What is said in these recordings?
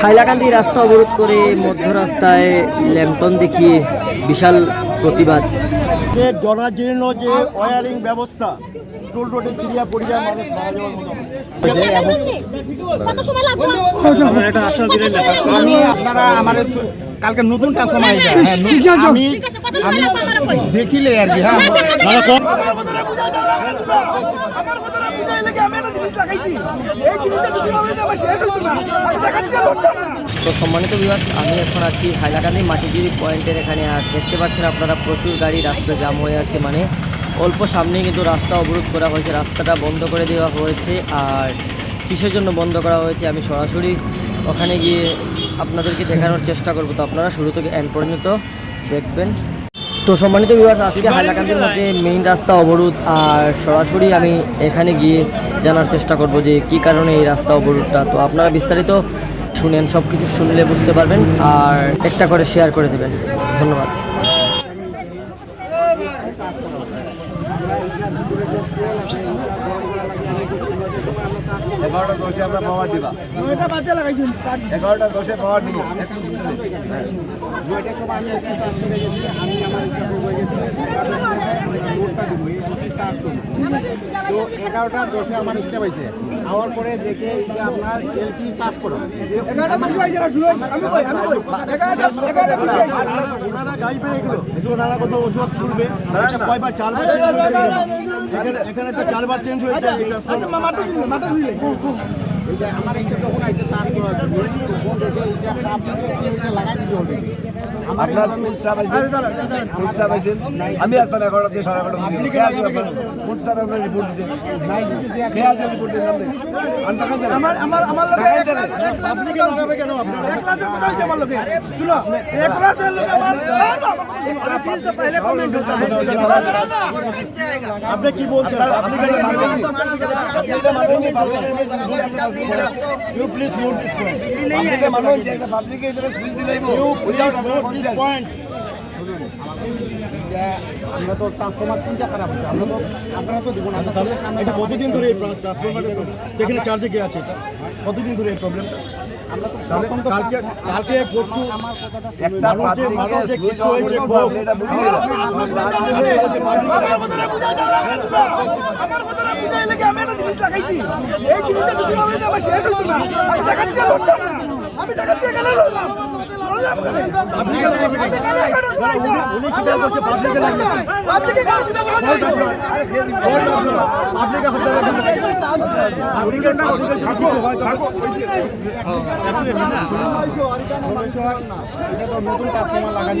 হাইলাকান্দি রাস্তা অবরোধ করে মধ্য রাস্তায় ল্যাম্পটন দেখিয়ে বিশাল প্রতিবাদ। যে জনাজীর্ণ যে ওয়ারিং ব্যবস্থা টোল রোডে চিড়িয়া পড়িয়া মানুষ মারা যাওয়ার মতো। আমি আপনারা আমার কালকে নতুন ট্রান্সফর্মার হ্যাঁ নতুন- আমি কই দেখিলে আর কি হ্যাঁ। তো সম্মানিত বিভাগ আমি এখন আছি হাইলাকান্দি মাটিগিরি পয়েন্টের এখানে, আর দেখতে পাচ্ছেন আপনারা প্রচুর গাড়ি রাস্তা জাম হয়ে আছে মানে অল্প সামনেই কিন্তু রাস্তা অবরোধ করা হয়েছে, রাস্তাটা বন্ধ করে দেওয়া হয়েছে, আর কিসের জন্য বন্ধ করা হয়েছে আমি সরাসরি ওখানে গিয়ে আপনাদেরকে দেখানোর চেষ্টা করব। তো আপনারা শুরু থেকে এন্ড পর্যন্ত দেখবেন। তো সম্মানিত বিভাগ আজকে হাইলাকান্দির মধ্যে মেইন রাস্তা অবরোধ আর সরাসরি আমি এখানে গিয়ে জানার চেষ্টা করব যে কি কারণে এই রাস্তা অবরোধটা। তো আপনারা বিস্তারিত শুনেন সব কিছু শুনলে বুঝতে পারবেন আর একটা করে শেয়ার করে দেবেন। ধন্যবাদ। এগারোটা দশে আমরা পাওয়ার দিবা। এগারোটা দশে পাওয়ার দিব। তো এগারোটা দশে আমার স্টেপ হয়েছে। পরে দেখে যে আপনার এলটি করো। ওনারা কত অজুহাত তুলবে তারা কয়বার চারবার এখানে এখানে একটা চারবার চেঞ্জ হয়েছে যে আমার করার জন্য তখন যে একটা আপনি এটা লাগাই দিতে হবে। আপনার ফুল স্টাফ আইছেন ফুল স্টাফ আইছেন আমি আসতাম এগারোটা দিয়ে সাড়ে এগারোটা আপনি কে আছেন আপনার? ফুল আপনার রিপোর্ট কে আছে রিপোর্ট আপনি আপনি কি বলছেন পাবলিকে you please note this point পাবলিকে মানুষ পাবলিকে সুইচ দিলেই পয়েন্ট আমরা তো ট্রান্সফরমার তিনটা খারাপ হচ্ছে আমরা তো আপনারা এটা কতদিন ধরে এই ট্রান্সফরমারের এখানে চার্জে কে আছে এটা? কতদিন ধরে এই প্রবলেমটা কালকে কালকে পরশু একটা মানুষ যে মানুষ ক্ষিপ্ত হয়েছে আমি টাকা দিয়ে লড়তাম। এটা তো নতুন ট্রান্সফরমার লাগানি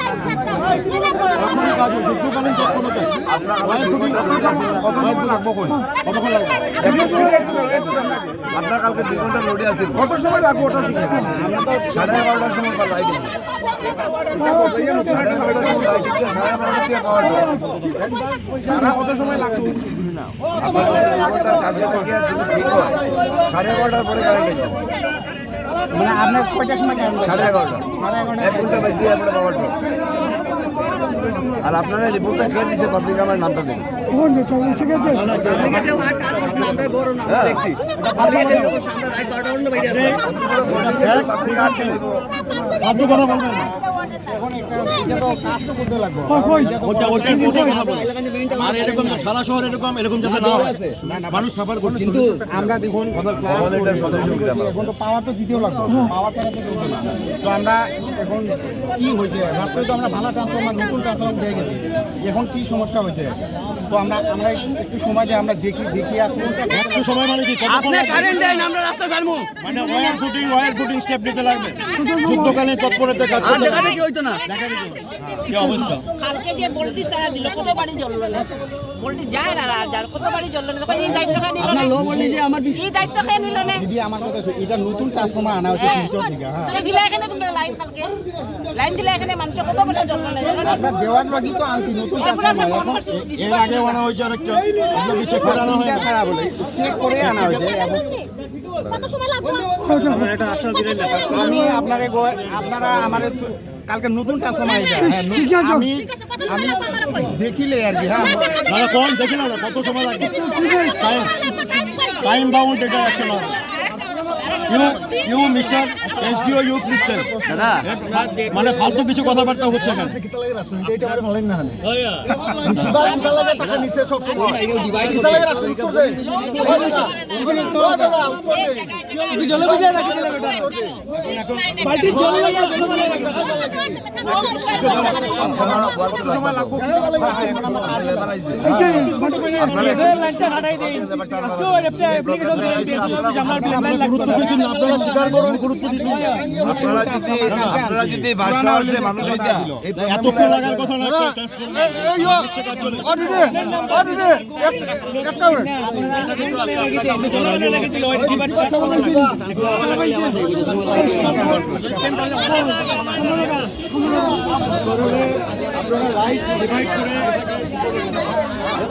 আপনার কালকে দুই ঘণ্টা লোডে আছে কত সময় লাগবে ওটা সাড়ে এগারোটার সময় লাইট আছে সাড়ে লাইট আছে সাড়ে এগারোটা কত সময় লাগবে থেকে সাড়ে এগারোটার পরে কারেন্ট আছে মানে আপনার কয়টার সময় সাড়ে এগারোটা। এক ঘণ্টা বেশি এরপরে পাওয়ার আর আপনারা রিপোর্টটা খেয়ে দিচ্ছে পাবলিক আমার নামটা দিন। আপনি কথা বলবেন এখন একটা এটা তো কাজ তো করতে লাগবে ওটা ওটা ওটা কথা বলেন আর এরকম তো সারা শহর এরকম এরকম যাতে না মানুষ সাফার করছে কিন্তু আমরা দেখুন এখন তো পাওয়ার তো দিতেও লাগবে পাওয়ার ছাড়া তো না তো আমরা এখন কি হয়েছে রাত্রে তো আমরা ভালো ট্রান্সফর্মার নতুন ট্রান্সফর্মার পেয়ে গেছি এখন কি সমস্যা হয়েছে তো আমরা আমরা একটু সময় যে আমরা দেখি দেখি আর একটু সময় মানে কি কতক্ষণ কারেন্ট দেন আমরা রাস্তা ছাড়বো মানে war footing war footing step নিতে লাগবে। যুদ্ধকালীন তৎপরতা কাজ করতে দেখা দেখি হইতো না? দেখা দেখি কি অবস্থা? কালকে যে বলটি সারা দিল কত বাড়ি জ্বললো না? বলটি যায় না আর যার কত বাড়ি জ্বললো না তখন এই দায়িত্ব খেয়ে নিল না? এই দায়িত্ব খেয়ে নিল না? দিদি আমার কথা এটা নতুন ট্রান্সফর্মার আনা হয়েছে তিনশো থেকে হ্যাঁ। দিলে এখানে তোমরা লাইন কালকে। লাইন দিলে এখানে মানুষের কত বছর জ্বললো না? আপনার দেওয়ার লাগি তো আনছি নতুন ট্রান্সফর্মার এর আগে আনা হয়েছে আরেকটা আপনাকে চেক করে হয় খারাপ হলো চেক করে আনা হয়েছে কত সময় লাগবে? এটা আশ্বাস দিলেন না। আমি আপনাকে গো- আপনারা আমার কালকে নতুন ট্রান্সফর্মার হ্যাঁ, নতুন- আমি আমি দেখিলে আর কি হ্যাঁ মানে কোন দেখি না কত সময় লাগবে টাইম টাইম বাউন্ড এটা আছে না you you mister SDO you please tell দাদা। মানে ফালতু কিছু কথাবার্তা হচ্ছে না। সময় আপনারা স্বীকার করুন। গুরুত্ব। আপনারা যদি আপনারা যদি ভাষা আসলে মানুষ হইতা এই এতক্ষণ লাগার কথা না দেখো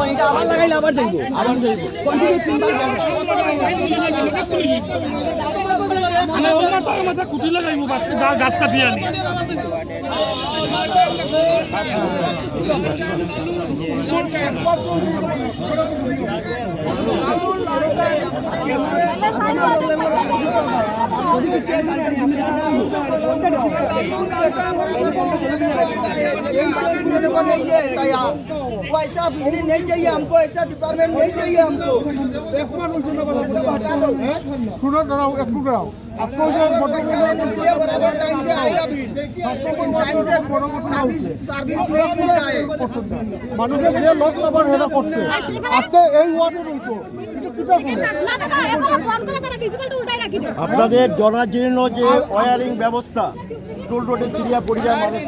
এটা আবার লাগাইলে আবার যাইবো আবার যাইবো। গাছ কাটিয়ে আনি वो ऐसा बिजली नहीं चाहिए हमको ऐसा डिपार्टमेंट नहीं चाहिए हमको শুনো দাঁড়াও একটু দাঁড়াও আপনি যে इसलिए बराबर टाइम से आएगा बिल टाइम से सर्विस सर्विस नहीं मिलता है মানুষের যে লস নাম্বার হেরা করছে আজকে এই ওয়ার্ডের হইতো না টাকা এখন ফোন করে তারা ডিজিটাল উল্টাই রাখি দেবে আপনাদের জনাজীর্ণ যে ওয়ারিং ব্যবস্থা টোল রোডে চিড়িয়া পড়ে যায় মানুষ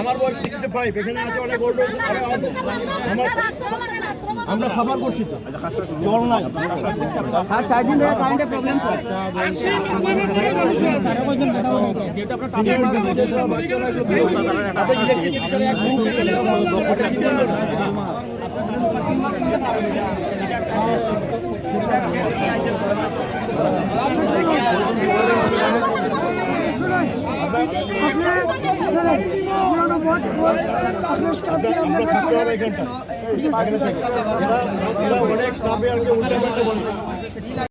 আমার বয়স সিক্সটি ফাইভ এখানে আছে অনেক ওল্ড আমরা সাফার করছি তো। জল নাই। স্যার চার দিন ধরে কারেন্টের প্রবলেম স্যার আমরা থাকতে হবে এখানটা এখানে থেকে এরা এরা অনেক স্টাফে আর কি উল্টা পাল্টা বলে